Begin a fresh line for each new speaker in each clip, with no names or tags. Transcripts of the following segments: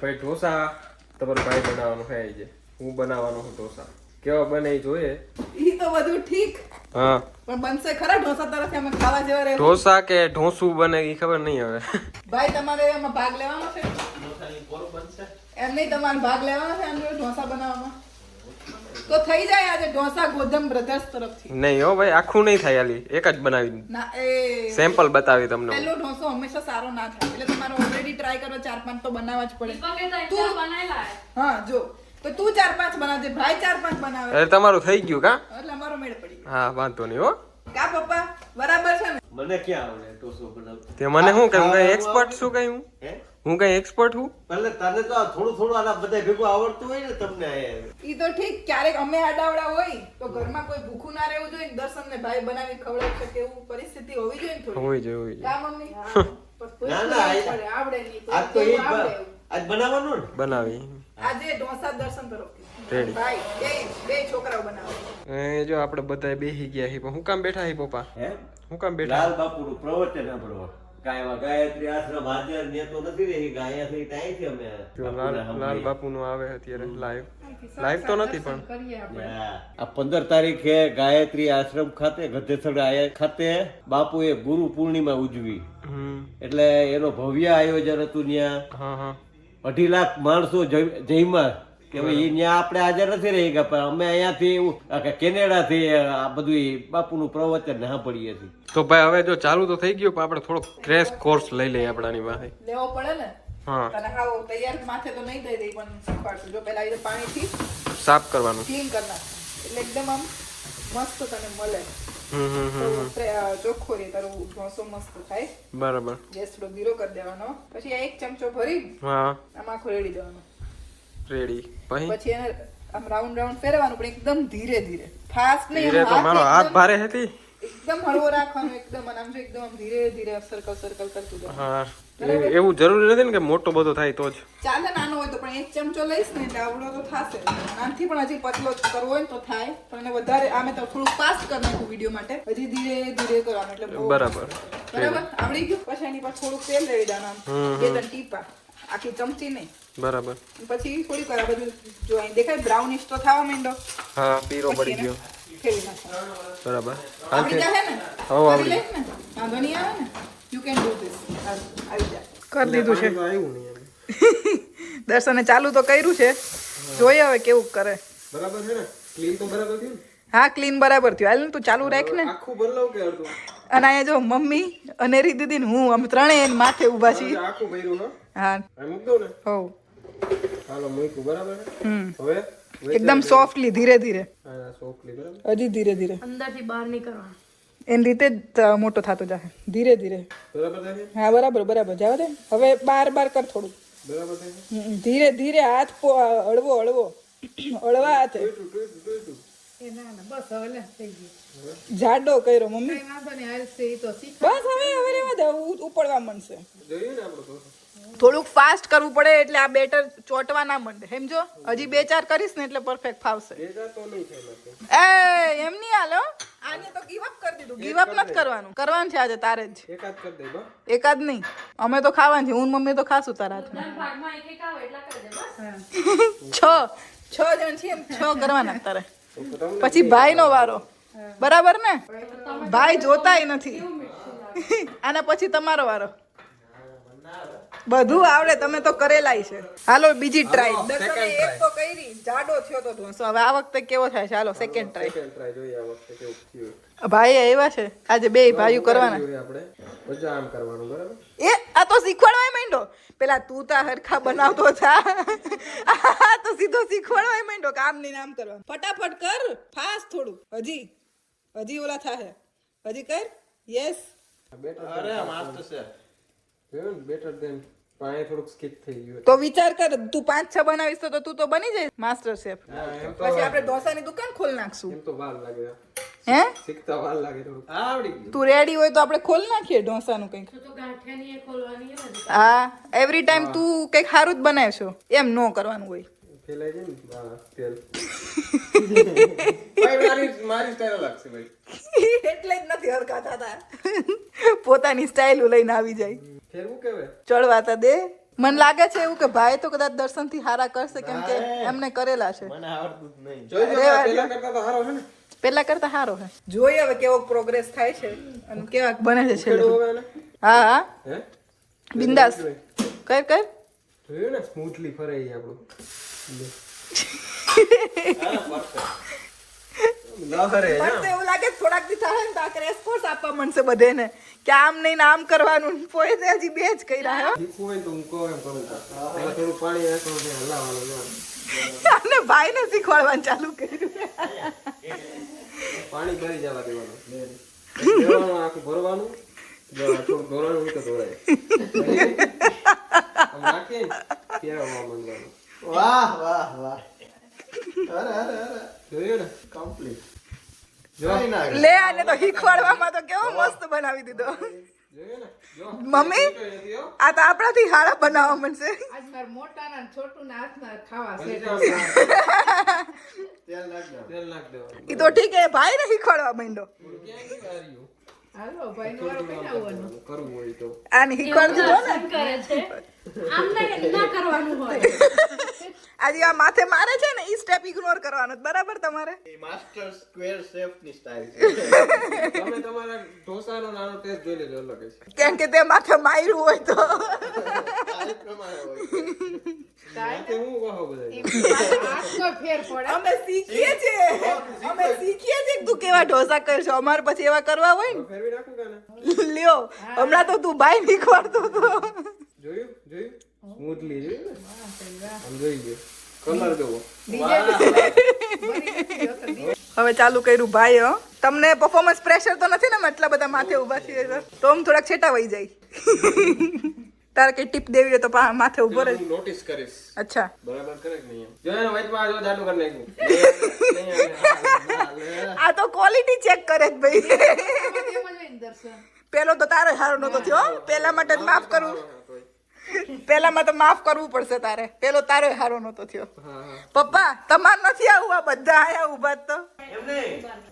ભાઈ ઢોસા તમારો ભાઈ બનાવવાનું છે હું બનાવવાનો છું ઢોસા. કેવા બને એ જોઈએ.
ઈ તો બધું ઠીક.
હા.
પણ બનશે ખરા ઢોસા તરફથી અમે ખાવા જેવા રહે
ઢોસા કે ઢોસું બને એ ખબર નહીં હવે.
ભાઈ તમારે એમાં ભાગ લેવાનો છે? એમ નહીં તમારે ભાગ લેવાનો છે અંદર ઢોસા બનાવવામાં? તો થઈ જાય આજે ઢોસા ગોધમ બ્રધર્સ તરફથી.
નહીં હો ભાઈ આખું નહીં થાય આલી. એક જ બનાવી
ના એ
સેમ્પલ બતાવી તમને
પેલો ઢોસો હંમેશા સારો ના થાય. એટલે તમારે ઓલરેડી ટ્રાય કરો ચાર પાંચ તો બનાવવા જ પડે.
તું- એટલા હા.
જો. તો તું ચાર પાંચ બનાવજે. ભાઈ ચાર પાંચ બનાવે.
એટલે તમારું થઈ ગયું કા?
એટલે અમારો મેળ પડી
હા વાંધો નહીં હો.
કા પપ્પા? બરાબર છે ને?
મને ક્યાં આવડે ઢોસો બનાવતા?
તે મને શું કહ્યું? એક્સપર્ટ શું કઈ હું?
હે
હું કઈ એક્સપર્ટ હું?
ભલે તને તો થોડું થોડું આના બધા ભેગું આવડતું હોય ને તમને
ઈ તો ઠીક ક્યારેક અમે આડાવડા હોય તો ઘરમાં કોઈ ભૂખું ના રહેવું જોઈએ દર્શન ને ભાઈ બનાવી ખવડાવી શકે એવું પરિસ્થિતિ હોવી જોઈએ ને થોડી.
હોવી જોઈએ હોવી જોઈએ.
મમ્મી?
ના ના
આવડે નહીં
આજ તો. આજ બનાવવાનું ને?
બનાવી.
આજે ઢોસા દર્શન તરફથી.
આપડે
ભાઈ બે બે છોકરાઓ બનાવે.
એ જો આપણે બધા બેસી ગયા છીએ પણ હું કામ બેઠા હી પપ્પા?
હે?
હું કામ બેઠા?
લાલ બાપુનું પ્રવચન સાંભળવા કાંઈ ગાયત્રી આશ્રમ હાજર ને તો નથી રહી ગાયાથી ત્યાંથી અમે
જો લાલ
બાપુને
લાલ
સાંભળીએ.
બાપુનું આવે અત્યારે લાઈવ લાઈવ તો નથી પણ.
કરીએ આપણે.
હા. આ પંદર તારીખે ગાયત્રી આશ્રમ ખાતે ગધેસર આયા ખાતે બાપુએ ગુરુ પૂર્ણિમા ઉજવી. એટલે એનો ભવ્ય આયોજન હતું ત્યાં
હા હા.
અઢી લાખ માણસો જઈમાં કે ભાઈ ત્યાં આપણે હાજર નથી રહી ગયા પણ અમે અહીંયાથી કેનેડાથી આ બધું બાપુનું પ્રવચન સાંભળીએ છીએ.
તો ભાઈ હવે જો ચાલુ તો થઈ ગયું પણ આપણે થોડોક ક્રેશ કોર્સ લઈ લઈએ આપણાની પાસે
લેવો પડે ને?
હા.
તને હાવ તૈયાર માથે તો નહીં દઈ દઈ પણ શીખવાડશું. જો પહેલા એ પાણીથી
સાફ કરવાનું.
ક્લીન એટલે એકદમ આમ મસ્ત તને મળે. ચોખ્ખો રે તારો ઢોસો મસ્ત થાય.
બરાબર.
ગેસ થોડો ધીરો કરી દેવાનો. પછી આ એક ચમચો ભરી
હા.
આમાં રેડી દેવાનું
રેડી પછી
એને આમ રાઉન્ડ રાઉન્ડ ફેરવાનું પણ એકદમ ધીરે ધીરે. ફાસ્ટ નહીં
ધીરે તો મારો હાથ ભારે હતી.
એકદમ હળવો રાખવાનો એકદમ આમ જો એકદમ ધીરે ધીરે સર્કલ સર્કલ કરતું જવાનું.
હા. એવું જરૂરી નથી ને કે મોટો બધો થાય તો જ.
ચાલે નાનો હોય તો પણ એક ચમચો લઈશ ને એટલે આવડો તો થશે. નાનથી પણ હજી પતલો કરવો હોય તો થાય પણ એને વધારે આમે તો થોડું ફાસ્ટ કરી નાખું વીડિયો માટે. હજી ધીરે ધીરે કરવાનું એટલે
બરાબર.
બરાબર? આવડી ગયું? પછી એની પર થોડું તેલ રેડી દેવાનું બે ત્રણ ટીપા. આખી ચમચી નહીં.
બરાબર.
પછી થોડી વાર બધું જો દેખાય બ્રાઉનિશ તો થવા માંડો
હા પીરો પડી ગયો. બરાબર.
આવડી જાય ને?
આવડી.
કરી લઈશ ને? વાંધો નહીં આવે ને? યુ કેન ડુ ધીસ આવી જા. કરી દીધું છે. દર્શને ચાલુ તો કર્યું છે. જોઈએ હવે કેવું કરે.
બરાબર છે ને? ક્લીન તો બરાબર થયું
હા ક્લીન બરાબર થયું. હાલ ને તું ચાલુ રાખ ને.
આખું બદલાવ કે અડધું?
અને અહીંયા જો મમ્મી અનેરી દીદી ને હું અમે ત્રણેય એની માથે ઊભા છીએ.
આખું ભર્યું હા મૂક દઉં ને.
હોવ.
હાલો મૂક્યું બરાબર હવે
એકદમ સોફ્ટલી ધીરે ધીરે.
હા સોફ્ટલી બરાબર.
હજી ધીરે ધીરે.
અંદરથી બહાર નીકળવાનું.
એની રીતે જ મોટો થતો જાય ધીરે ધીરે.
બરાબર થાય છે?
હા બરાબર બરાબર. જાવ દે. હવે બાર બાર કર થોડું. ધીરે ધીરે હાથ પો હળવો હળવો. હળવા હાથે.
ટૂટું, ટૂટું, ટૂટું.
એ ના ના બસ હવે લે થઈ ગયું.
જાડો કર્યો મમ્મી. બસ હવે હવે રેવા દે. ઉપડવા મળશે? થોડુંક ફાસ્ટ કરવું પડે એટલે આ બેટર ચોટવા ના મળે સમજો? હજી બે ચાર કરીશ ને એટલે પરફેક્ટ ફાવશે. એ એમ નહીં હાલો આને તો ગીવ અપ કરી દીધું. ગીવ અપ નથી કરવાનું. કરવાનું છે આજે તારે જ.
એકાદ
નહીં. અમે તો ખાવાનું છે હું મમ્મી તો ખાશું તારા હાથમાં.
ભાગમાં એક એક આવે એટલા કરી દે બસ
છ. છ જણ છીએ છ કરવાના તારે. પછી ભાઈ નો વારો બરાબર ને? ભાઈ જોતાય નથી. આના પછી તમારો વારો. બધું આવડે તમે તો કરેલાય છે. હાલો બીજી ટ્રાય દર્શને એક તો કરી જાડો થયો તો ઢોસો. હવે આ વખતે કેવો થાય છે? Hello second try
second try જોઈએ આ વખતે કેવું થયું.
ભાઈ આવ્યા છે? આજે બે ભાઈઓ કરવાના.
આપણે. પછી આમ કરવાનું બરાબર?
એ આ તો શીખવાડવાય માંડો પેલા તું તા હરખા બનાવતો થા. આ તો સીધો શીખવાડવાય માંડો કામ નહીં આમ કરવા ફટાફટ કર ફાસ્ટ થોડું. હજી હજી ઓલા થાય હજી કર. યસ
અરે માસ્ટર શેફ જોયું બેટર દેન પણ થોડુંક સ્કીપ થઈ ગયું.
તો વિચાર કર તું પાંચ છ બનાવીશ તો તો તું બની જઈશ માસ્ટર શેફ પછી આપણે ઢોસાની દુકાન ખોલ નાખશું.
એમ તો વાર લાગે.
હે?
શીખતા વાર લાગે થોડું આવડી ગયું.
તું રેડી હોય તો આપણે ખોલ નાખીએ ઢોસાનું કંઈક.
તો તો ગાંઠિયાની એ ખોલવાની
હા એવરી ટાઈમ તું કંઈક સારું જ બનાવશો. એમ નો કરવાનું હોય.
ફેલાઈ જાય ને? તેલ. મારી મારી સ્ટાઈલ અલગ ભાઈ.
એટલે જ નથી હરખા થતા પોતાની સ્ટાઇલ લઈને આવી જાય.
ફેરવું કેવે
ચડવા તા દે. મને લાગે છે એવું કે ભાઈ તો કદાચ દર્શનથી હારા કરશે કેમ કે એમને કરેલા છે.
મને આવડતું જ નહીં.
જોઈ પેલા કરતા તો સારો છે ને.
પેલા કરતા સારો છે. જોઈએ હવે કેવો પ્રોગ્રેસ થાય છે અને કેવા બને છે છેલ્લે. હા હા. બિંદાસ. કર કર.
જોયું ને? સ્મૂથલી ફરે આપણું.
તો એવું લાગે થોડાક દી થાય ને તો આ આપવા મળશે બધાને. કે આમ નહીં ને આમ કરવાનું. પોએ તો હજી બે જ કહી રહ્યા
શીખવું હોય ને.
અને શીખવાડવાનું ચાલુ કર્યું.
પાણી ભરી જવા દેવાનું. આખું ભરવાનું. તો ધોરાય.
વાહ વાહ વાહ. અરે અરે અરે.
જોયું ને
કમ્પ્લીટ
લે આને તો શીખવાડવામાં તો કેવો મસ્ત બનાવી દીધો. મમ્મી. આ તો આપણાથી હારા બનાવવા મળશે.
આજ મારા મોટાના ને છોટુના હાથના ખાવા છે.
તેલ નાખ દો.
તેલ નાખ દેવાનું
એ તો ઠીક હે શીખવાડવા?
હાલો ભાઈ નો વારો બનાવવાનો
કરવું હોય તો.
આને શીખવાડી દીધો ને.
કરે છે? આમ ના કરવાનું હોય.
આજે આ માથે મારે છે ને ઈ સ્ટેપ ઇગ્નોર કરવાનો બરાબર તમારે?
એ માસ્ટર સ્ક્વેર શેફની સ્ટાઇલ છે.
તમે તમારા ઢોસાનો નાનો ટેસ્ટ જોઈ લેજો અલગ છે
કેમ કે તે માથે માર્યું હોય તો. અમે શીખીએ છીએ. અમે શીખીએ છીએ તું કેવા ઢોસા કરશો? અમારે પછી એવા કરવા હોય
ફેરવી નાખું કાને?
ને લ્યો હમણાં તો તું ભાઈ નીકળતો હતો.
જોયું? જોયું? સ્મૂથલી ને આમ જોઈ ગયો કલર જોવો.
હવે ચાલુ કર્યું ભાઈ હો. તમને પરફોર્મન્સ પ્રેશર તો નથી ને એટલા બધા માથે ઊભા છીએ તો? તો આમ થોડાક છેટા વહી જાય. તારે કઈ ટીપ દેવી હોય તો માથે ઊભો રહે
નોટિસ કરીશ.
અચ્છા.
બરાબર કરે કે નહીં જો એનો વચમાં જો જાડું કરી નાખ્યું.
આ તો ક્વોલિટી ચેક કરે જ ભાઈ. પેલો તો તારે હારો નતો થયો હો. પેલા માટે જ માફ
તોય.
પેલામાં તો માફ કરવું પડશે તારે. પેલો તારો હારો નતો થયો. પપ્પા તમાર નથી આવું? આ બધા આયા ઊભા તો.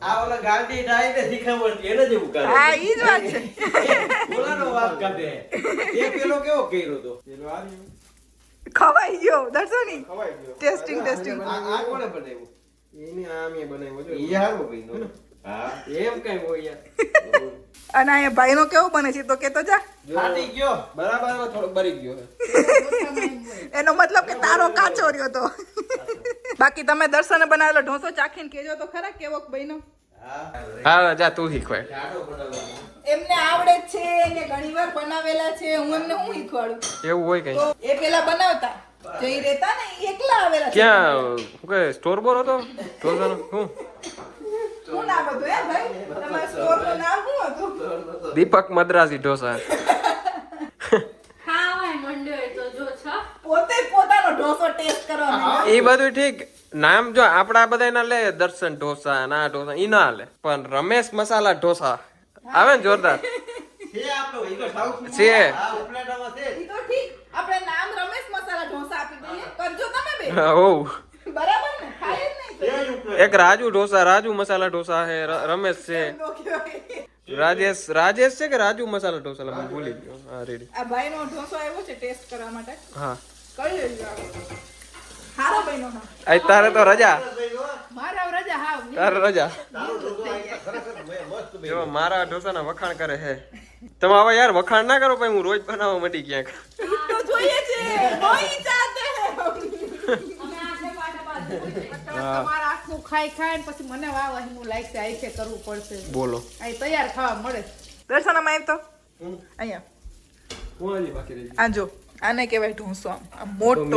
આ ઓલા ગાંધી ડાઈ ને શીખામણથી એને જેવું કરે.
હા ઈ જ વાત છે.
ઓલાનો વાત કાઢે. એ પેલો કેવો કર્યો તો?
પેલું આ
ખવાઈ ગયો દર્શની
ખવાઈ ગયો.
ટેસ્ટિંગ ટેસ્ટિંગ
આ આ કોણે બનાવ્યું?
એની આ બનાવ્યો જો.
ઈ હારું બન્યું. હા
એમ કઈ હોય
અને અહીંયા ભાઈનો કેવો બને છે તો કેતો જા.
ફાટી ગયો.
બરાબર થોડો બરી ગયો.
એનો મતલબ કે તારો કાચો રહ્યો તો. બાકી તમે દર્શન બનાવેલો ઢોસો ચાખીને કેજો તો ખરા કેવો બન્યો?
હા.
હા જા તું શીખવાય
એમને આવડે જ છે કે ઘણી વાર બનાવેલા છે હું એમને હું શીખવાડું?
એવું હોય કઈ.
એ પેલા બનાવતા. જોઈ રહેતા ને એકલા આવેલા
ક્યાં શું સ્ટોર બોર હતો ઢોસાનો શું?
શું નામ હતું હે ભાઈ? તમારા સ્ટોરનું નામ શું હતું?
દીપક મદ્રાસી ઢોસા.
પોતે પોતાનો ટેસ્ટ
એ બધું ઠીક. નામ જો આપડા બધા ના લે દર્શન ઢોસા ના ઢોસા ઈ ના લે. પણ રમેશ મસાલા ઢોસા. આવે ને જોરદાર?
છે આપણો ઈ તો સાઉથ
છે.
હા ઉપલેટામાં છે
ઈ તો ઠીક. આપણે નામ રમેશ મસાલા ઢોસા આપી દઈએ. કરજો તમે બે. બરાબર ને ખાય જ નહીં તો.
છે જ ઉપલેટા.
એક રાજુ ઢોસા રાજુ મસાલા ઢોસા હે રમેશ છે. રાજેશ રાજેશ છે કે રાજુ મસાલા ઢોસા? લા, ભૂલી ગયો. હા રેડી
આ ભાઈનો ઢોસો આવ્યો છે ટેસ્ટ કરવા માટે.
હા.
કઈ લેજો. હારો ભાઈનો હા.
આજ તારે તો રજા.
મારે રજા હા.
તારે રજા. જો મારા ઢોસાના વખાણ કરે હે. તમે હવે યાર વખાણ ના કરો ભાઈ હું રોજ બનાવવા માંડી ક્યાંક.
તો જોઈએ છે. હે.
આખું ખાઈ ખાઈ ને પછી મને વાવ અહીં હું લાગશે આઈ છે કરવું પડશે.
બોલો.
અહીં તૈયાર ખાવા મળે.
દર્શન આવ તો? અહીંયા. આ જો આને કહેવાય ઢોસો. આમ આમ? મોટો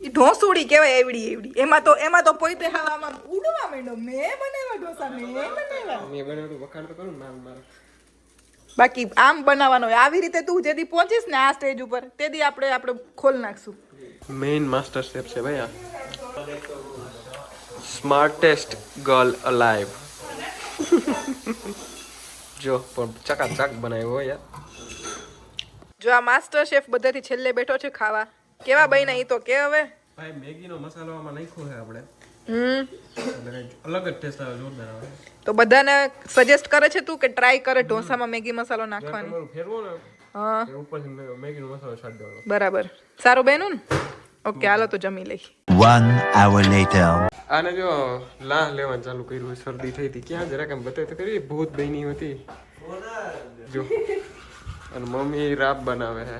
ઈ ઢોસુડી કહેવાય એવડી એવડી. એમાં તો એમાં તો પોતે હવામાં ઉડવા માંડ્યો. મેં બનાવ્યા ઢોસા મેં બનાવ્યા
મેં બનાવ્યું વખાણ તો કરું નામ મારા
બાકી આમ બનાવવાનો હોય. આવી રીતે તું જેથી પહોંચીશ ને આ સ્ટેજ ઉપર તેથી આપણે આપણે ખોલ નાખશું.
મેઇન માસ્ટર શેફ છે ભાઈ આ. સ્માર્ટેસ્ટ ગર્લ અલાઈવ જો પણ ચકાચક બનાવ્યો હોય યાર.
જો આ માસ્ટર શેફ બધાથી છેલ્લે બેઠો છે ખાવા. કેવા બન્યા ઈ તો કે હવે?
ભાઈ મેગીનો મસાલો આમાં નાખ્યો છે આપણે.
હમ.
અલગ જ ટેસ્ટ આવે જોરદાર આવે.
તો બધાને સજેસ્ટ કરે છે તું કે ટ્રાય કરે ઢોસામાં મેગી મસાલો નાખવાનો.
ફેરવો ને
હા.
ઉપરથી મેગીનો મસાલો છાંટી દેવાનો.
બરાબર. સારું બેનું ને? ઓકે હાલો તો જમી લઈ
One hour later.
આને જો લાહ લેવાનું ચાલુ કર્યું શરદી થઈ હતી ક્યાં જરાક એમ બતાવી તો કરી ભૂત બની હતી. જો. અને મમ્મી રાબ બનાવે છે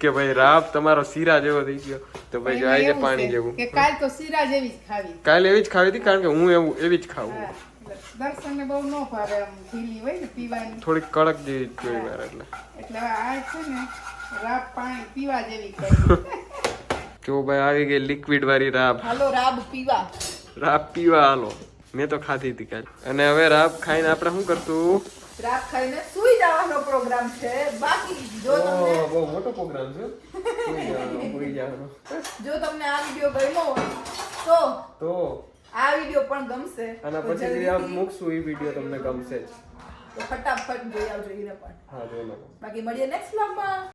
કે ભાઈ રાબ તમારો શીરા જેવો થઈ ગયો. તો ભાઈ જાય
છે
પાણી જેવું
કે કાલ તો શીરા જેવી જ ખાવી.
કાલે એવી જ ખાવી હતી કારણ કે હું એવું એવી જ ખાવું.
હા, દર્શનને બહુ ન ભાવે આમ ઢીલી હોય ને પીવાની.
થોડીક કડક જેવી જોઈ મારે એટલે.
એટલે આ છે ને રાબ પાણી પીવા જેવી કરી.
જો ભાઈ આવી ગઈ લિક્વિડ વાળી રાબ.
હાલો રાબ પીવા.
રાબ પીવા હાલો. મેં તો ખાધી હતી કાલે. અને હવે રાબ ખાઈને આપણે શું કરતું
રાબ ખાઈને સુઈ જવાનો પ્રોગ્રામ છે. બાકી જો તમને
બહુ મોટો પ્રોગ્રામ છે. સુઈ જવાનો, સુઈ જવાનો.
જો તમને આ વીડિયો ગમ્યો તો
તો?
આ વીડિયો પણ ગમશે. અને
પછી આ મૂકશું એ વીડિયો તમને ગમશે જ.
ફટાફટ જોઈ આવજો એને પણ.
હા જોઈ લો
બાકી મળીએ નેક્સ્ટ વ્લોગમાં